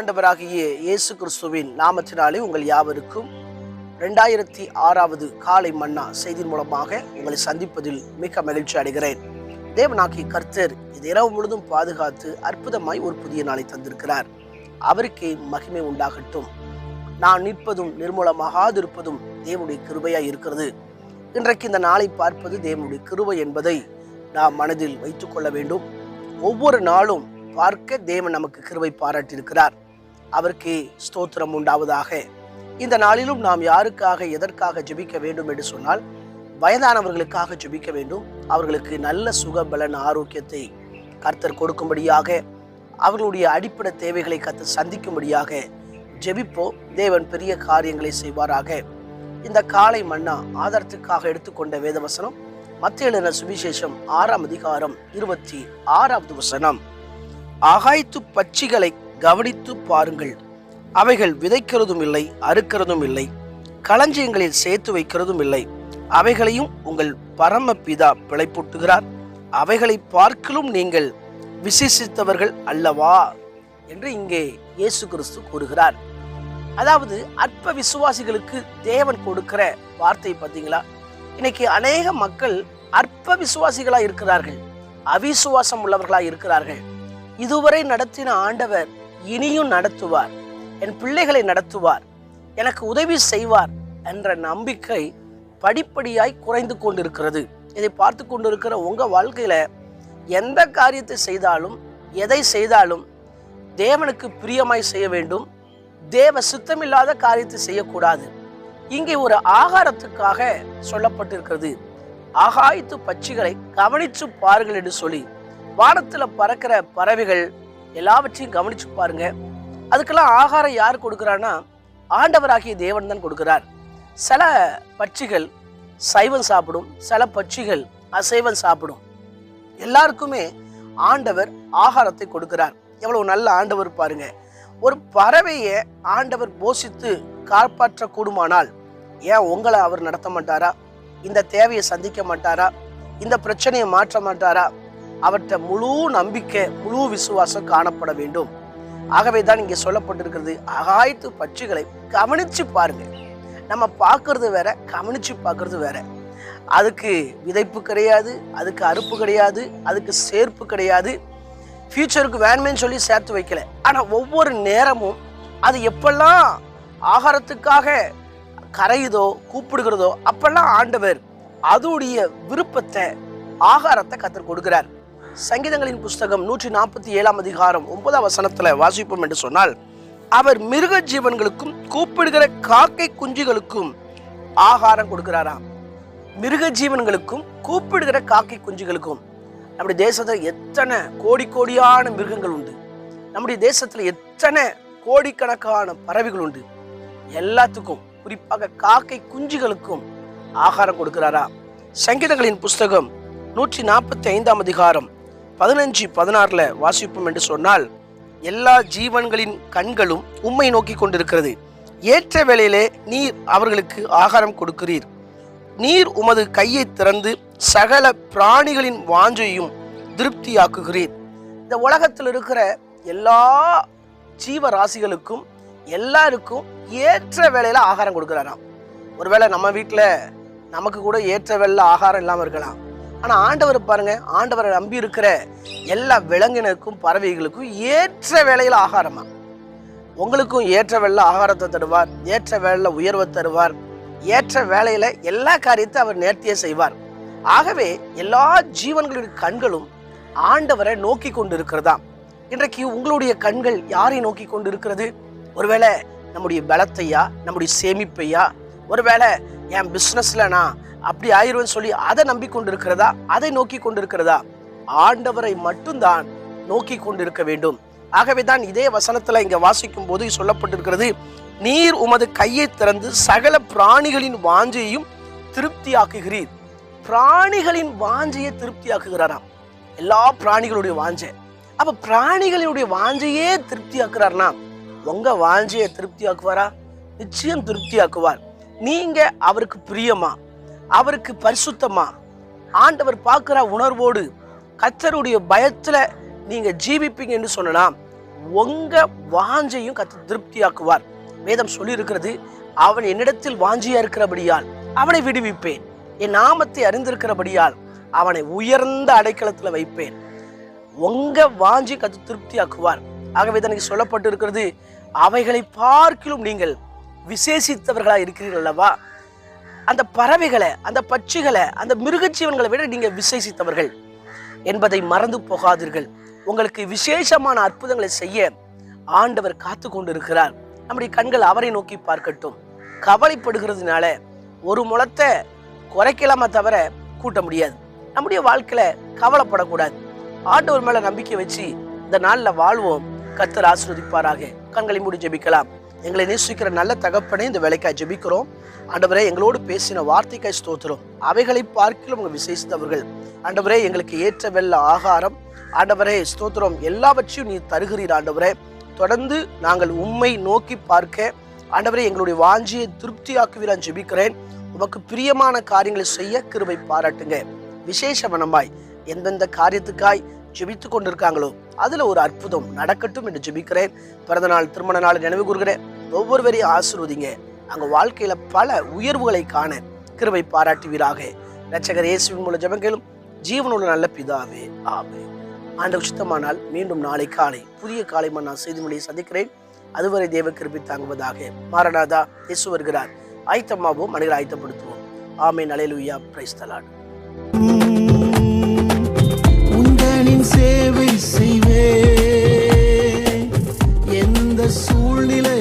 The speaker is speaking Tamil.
ஆண்டவராகிய இயேசு கிறிஸ்துவின் நாமத்தினாலே உங்கள் யாவருக்கும் ரெண்டாயிரத்தி ஆறாவது காலை மன்னா செய்தியின் மூலமாக உங்களை சந்திப்பதில் மிக மகிழ்ச்சி அடைகிறேன். தேவனாக்கி கர்த்தர் இது இரவு முழுதும் பாதுகாத்து அற்புதமாய் ஒரு புதிய நாளை தந்திருக்கிறார். அவருக்கே மகிமை உண்டாகட்டும். நான் நிற்பதும் நிர்மூலமாகாதிருப்பதும் தேவனுடைய கிருபையாய் இருக்கிறது. இன்றைக்கு இந்த நாளை பார்ப்பது தேவனுடைய கிருபை என்பதை நாம் மனதில் வைத்துக்கொள்ள வேண்டும். ஒவ்வொரு நாளும் பார்க்க தேவன் நமக்கு கிருபை பாராட்டியிருக்கிறார். அவருக்கு ஸ்தோத்திரம் உண்டாவதாக. இந்த நாளிலும் நாம் யாருக்காக எதற்காக ஜெபிக்க வேண்டும் என்று சொன்னால் வயதானவர்களுக்காக ஜெபிக்க வேண்டும். அவர்களுக்கு நல்ல சுக பலன் ஆரோக்கியத்தை கர்த்தர் கொடுக்கும்படியாக அவர்களுடைய அடிப்படை தேவைகளை கத்து சந்திக்கும்படியாக ஜெபிப்போ தேவன் பெரிய காரியங்களை செய்வாராக. இந்த காலை மன்னா ஆதாரத்துக்காக எடுத்துக்கொண்ட வேதவசனம் மத்திய எழுதின சுவிசேஷம் ஆறாம் அதிகாரம் இருபத்தி ஆறாவது வசனம். ஆகாய்த்து பட்சிகளை கவனித்து பாருங்கள். அவைகள் விதைக்கிறதும் இல்லை அறுக்கிறதும் இல்லை. களஞ்சியங்களில் சேர்த்து வைக்கிறதும் இல்லை. அவைகளையும் உங்கள் பரமபிதா பிழைப்பூட்டுகிறார். அவைகளை பார்க்கலும் நீங்கள் விசேஷித்தவர்கள் அல்லவா? என்று இங்கே இயேசு கிறிஸ்து கூறுகிறார். அதாவது அற்ப விசுவாசிகளுக்கு தேவன் கொடுக்கிற வார்த்தை பார்த்தீங்களா? இன்னைக்கு அநேக மக்கள் அற்ப விசுவாசிகளாக இருக்கிறார்கள். அவிசுவாசம் உள்ளவர்களாக இருக்கிறார்கள். இதுவரை நடத்தின ஆண்டவர் இனியும் நடத்துவார். என் பிள்ளைகளை நடத்துவார். எனக்கு உதவி செய்வார் என்ற நம்பிக்கை படிப்படியாய் குறைந்து கொண்டிருக்கிறது. இதை பார்த்து கொண்டிருக்கிற உங்கள் வாழ்க்கையில் எந்த காரியத்தை செய்தாலும் எதை செய்தாலும் தேவனுக்கு பிரியமாய் செய்ய வேண்டும். தேவ சுத்தமில்லாத காரியத்தை செய்யக்கூடாது. இங்கே ஒரு ஆகாரத்துக்காக சொல்லப்பட்டிருக்கிறது. ஆகாயத்து பட்சிகளை கவனித்து பாருங்கள் என்று சொல்லி வானத்தில் பறக்கிற பறவைகள் எல்லாவற்றையும் கவனிச்சு பாருங்க. அதுக்கெல்லாம் ஆகாரம் யார் கொடுக்குறான்னா ஆண்டவராகிய தேவன் தான் கொடுக்குறார். சில பட்சிகள் சைவம் சாப்பிடும் சில பட்சிகள் அசைவம் சாப்பிடும். எல்லாருக்குமே ஆண்டவர் ஆகாரத்தை கொடுக்கிறார். எவ்வளவு நல்ல ஆண்டவர் பாருங்க. ஒரு பறவையை ஆண்டவர் போஷித்து காப்பாற்ற கூடுமானால் ஏன் உங்களை அவர் நடத்த மாட்டாரா? இந்த தேவையை சந்திக்க மாட்டாரா? இந்த பிரச்சனையை மாற்ற மாட்டாரா? அவற்றை முழு நம்பிக்கை முழு விசுவாசம் காணப்பட வேண்டும். ஆகவே தான் இங்கே சொல்லப்பட்டிருக்கிறது அகாய்த்து பட்சிகளை கவனித்து பாருங்க. நம்ம பார்க்கறது வேற கவனித்து பார்க்கறது வேற. அதுக்கு விதைப்பு கிடையாது அதுக்கு அறுப்பு கிடையாது அதுக்கு சேர்ப்பு கிடையாது. ஃபியூச்சருக்கு வேணுமேன்னு சொல்லி சேர்த்து வைக்கல. ஆனால் ஒவ்வொரு நேரமும் அது எப்பெல்லாம் ஆகாரத்துக்காக கரையுதோ கூப்பிடுகிறதோ அப்பெல்லாம் ஆண்டவர் அதோடைய விருப்பத்தை ஆகாரத்தை கற்றுக் கொடுக்கிறார். சங்கீதங்களின் புஸ்தகம் நூற்றி நாற்பத்தி ஏழாம் அதிகாரம் ஒன்பதாம் வசனத்தில் வாசிப்போம் என்று சொன்னால் அவர் மிருக ஜீவன்களுக்கும் கூப்பிடுகிற காக்கை குஞ்சுகளுக்கும் ஆகாரம் கொடுக்கிறாராம். மிருக ஜீவன்களுக்கும் கூப்பிடுகிற காக்கை குஞ்சுகளுக்கும் நம்முடைய தேசத்தில் எத்தனை கோடி கோடியான மிருகங்கள் உண்டு. நம்முடைய தேசத்தில் எத்தனை கோடிக்கணக்கான பறவைகள் உண்டு. எல்லாத்துக்கும் குறிப்பாக காக்கை குஞ்சுகளுக்கும் ஆகாரம் கொடுக்கிறாரா சங்கீதங்களின் புஸ்தகம் நூற்றி நாற்பத்தி ஐந்தாம் அதிகாரம் பதினஞ்சு பதினாறில் வாசிப்போம் என்று சொன்னால் எல்லா ஜீவன்களின் கண்களும் உம்மை நோக்கி கொண்டிருக்கிறது. ஏற்ற வேளையிலே நீர் அவர்களுக்கு ஆகாரம் கொடுக்கிறீர். நீர் உமது கையை திறந்து சகல பிராணிகளின் வாஞ்சையும் திருப்தியாக்குகிறீர். இந்த உலகத்தில் இருக்கிற எல்லா ஜீவராசிகளுக்கும் எல்லாருக்கும் ஏற்ற வேலையில் ஆகாரம் கொடுக்குறாராம். ஒருவேளை நம்ம வீட்டில் நமக்கு கூட ஏற்ற வேலையில் ஆகாரம் இல்லாமல் இருக்கலாம். ஆனால் ஆண்டவர் பாருங்க ஆண்டவரை நம்பி இருக்கிற எல்லா விலங்கினருக்கும் பறவைகளுக்கும் ஏற்ற வேலையில் ஆகாரமா. உங்களுக்கும் ஏற்ற வேலையில் ஆகாரத்தை தருவார் ஏற்ற வேலையில் உயர்வை தருவார் ஏற்ற வேலையில் எல்லா காரியத்தையும் அவர் நேர்த்தியே செய்வார். ஆகவே எல்லா ஜீவன்களுடைய கண்களும் ஆண்டவரை நோக்கி கொண்டு இருக்கிறதாம் இன்றைக்கு உங்களுடைய கண்கள் யாரை நோக்கி கொண்டு இருக்கிறது ஒருவேளை நம்முடைய பலத்தையா நம்முடைய சேமிப்பையா? ஒருவேளை என் பிஸ்னஸில் நான் அப்படி ஆயிருவேன்னு சொல்லி அதை நம்பி கொண்டிருக்கிறதா அதை நோக்கி கொண்டு இருக்கிறதா ஆண்டவரை மட்டும்தான் நோக்கி கொண்டிருக்க வேண்டும். ஆகவே தான் இதே வசனத்துல இங்க வாசிக்கும் போது சொல்லப்பட்டிருக்கிறது நீர் உமது கையை திறந்து சகல பிராணிகளின் வாஞ்சையும் திருப்தியாக்குகிறீர். பிராணிகளின் வாஞ்சையை திருப்தியாக்குகிறாராம். எல்லா பிராணிகளுடைய வாஞ்சை. அப்ப பிராணிகளினுடைய வாஞ்சையே திருப்தியாக்குறாருனா உங்க வாஞ்சையை திருப்தியாக்குவாரா? நிச்சயம் திருப்தியாக்குவார். நீங்க அவருக்கு பிரியமா? அவருக்கு பரிசுத்தமா? ஆண்டவர் பார்க்குற உணர்வோடு கத்தருடைய பயத்தில் நீங்கள் ஜீவிப்பீங்கன்னு சொன்னா வாஞ்சையும் கத்த திருப்தியாக்குவார். வேதம் சொல்லியிருக்கிறது அவன் என்னிடத்தில் வாஞ்சியா இருக்கிறபடியால் அவனை விடுவிப்பேன். என் நாமத்தை அறிந்திருக்கிறபடியால் அவனை உயர்ந்த அடைக்கலத்தில் வைப்பேன். உங்க வாஞ்சி கத்து திருப்தியாக்குவார். ஆகவே தனக்கு சொல்லப்பட்டு இருக்கிறது அவைகளை பார்க்கிலும் நீங்கள் விசேஷித்தவர்களாக இருக்கிறீர்கள் அல்லவா? அந்த பறவைகளை அந்த பட்சிகளை அந்த மிருகஜீவன்களை விட நீங்கள் விசேஷித்தவர்கள் என்பதை மறந்து போகாதீர்கள். உங்களுக்கு விசேஷமான அற்புதங்களை செய்ய ஆண்டவர் காத்து கொண்டிருக்கிறார் நம்முடைய கண்கள் அவரை நோக்கி பார்க்கட்டும். கவலைப்படுகிறதுனால ஒரு முளத்தை குறைக்கலாமா தவிர கூட்ட முடியாது. நம்முடைய வாழ்க்கையில கவலைப்படக்கூடாது. ஆண்டவர் மேல நம்பிக்கை வச்சு இந்த நாளில் வாழ்வோம். கத்தர் ஆசிர்வதிப்பாராக. கண்களை மூடி ஜெபிக்கலாம். எங்களை நேசிக்கிற நல்ல தகப்பனே இந்த வேலைக்காய் ஜெபிக்கிறோம். ஆண்டவரே எங்களோடு பேசின வார்த்தைக்காய் ஸ்தோத்திரம். அவைகளை பார்க்கலும் உங்கள் விசேஷித்தவர்கள். ஆண்டவரே எங்களுக்கு ஏற்ற வெள்ள ஆகாரம். ஆண்டவரே ஸ்தோத்திரம். எல்லாவற்றையும் நீ தருகிறீர் ஆண்டவரே. தொடர்ந்து நாங்கள் உம்மை நோக்கி பார்க்க ஆண்டவரே எங்களுடைய வாஞ்சியை திருப்தியாக்குவீரான் ஜெபிக்கிறேன். உமக்கு பிரியமான காரியங்களை செய்ய கிருபை பாராட்டுங்க. விசேஷவனமாய் எந்தெந்த காரியத்துக்காய் ஜெபித்து கொண்டிருக்காங்களோ அதில் ஒரு அற்புதம் நடக்கட்டும் என்று ஜெபிக்கிறேன். பிறந்த நாள் திருமண நாள் நினைவு கூறுகிறேன். ஒவ்வொருவரையும் ஆசிர்வதிங்க. அங்க வாழ்க்கையில் பல உயர்வுகளை காண கிருவை பாராட்டுவீராக. ரச்சகர் இயேசுவின் மூல ஜபங்களும் ஜீவனுள்ள நல்ல பிதாவே. ஆமே ஆண்டு சுத்தமானால் மீண்டும் நாளை காலை புதிய காலை மன்னா செய்தி மொழியை சந்திக்கிறேன். அதுவரை தேவ கிருபி தாங்குவதாக. மாரநாதா இயேசு வருகிறார். ஆயத்தமாகவும் மனிதர் ஆயத்தப்படுத்துவோம். ஆமே நலையிலுயா பிரைஸ்தலான் உங்களின் சேவை செய்வே எந்த சூழ்நிலை